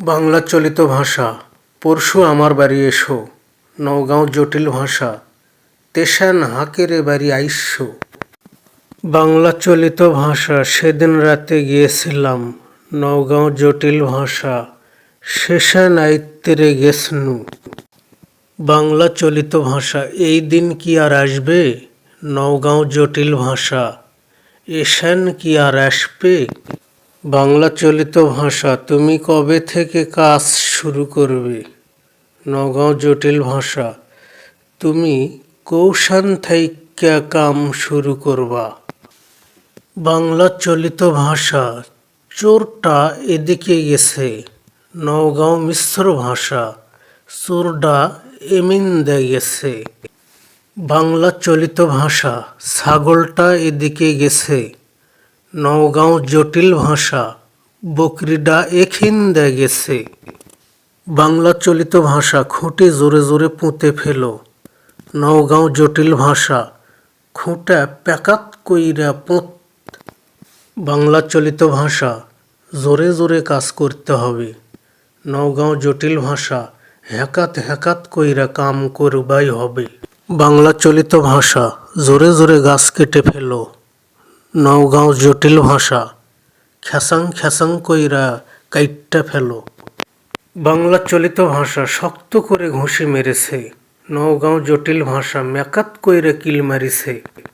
বাংলা চলিত ভাষা, পরশু আমার বাড়ি এসো, নওগাঁও জটিল ভাষা তেশান হাকেরে বাড়ি আইস্য বাংলা চলিত ভাষা, সেদিন রাতে গিয়েছিলাম, নওগাঁও জটিল ভাষা শেষান আইত্তেরে গেছনু। বাংলা চলিত ভাষা, এই দিন কি আর আসবে? নওগাঁও জটিল ভাষা এশান কি আর আসবে? বাংলা চলিত ভাষা, তুমি কবে থেকে কাজ শুরু করবে? নগাঁও জটিল ভাষা, তুমি কৌশান থাইকা কাম শুরু করবা। বাংলা চলিত ভাষা, চোরটা এদিকে গেছে। নওগাঁও মিশ্র ভাষা, চোরডা এমিন্দে গেছে। বাংলা চলিত ভাষা, ছাগলটা এদিকে গেছে। নওগাঁও জটিল ভাষা বকরিডা এখিন্দে গেছে। বাংলা চলিত ভাষা খুঁটে জোরে জোরে পুঁতে ফেল। নওগাঁও জটিল ভাষা খুঁটা প্যাকাত কইরা পুঁত। বাংলা চলিত ভাষা জোরে জোরে কাজ করতে হবে। নওগাঁও জটিল ভাষা হ্যাকাত হ্যাকাত কইরা কাম করবাই হবে। বাংলা চলিত ভাষা জোরে জোরে গাছ কেটে ফেলো। নওগাঁও জটিল ভাষা। খ্যাসাং খ্যাসাং কইরা কাইট্টা ফেলো। বাংলা চলিত ভাষা শক্ত করে ঘুষি মেরেছে। নওগাঁও জটিল ভাষা মেকাত কইরা কিল মারিছে।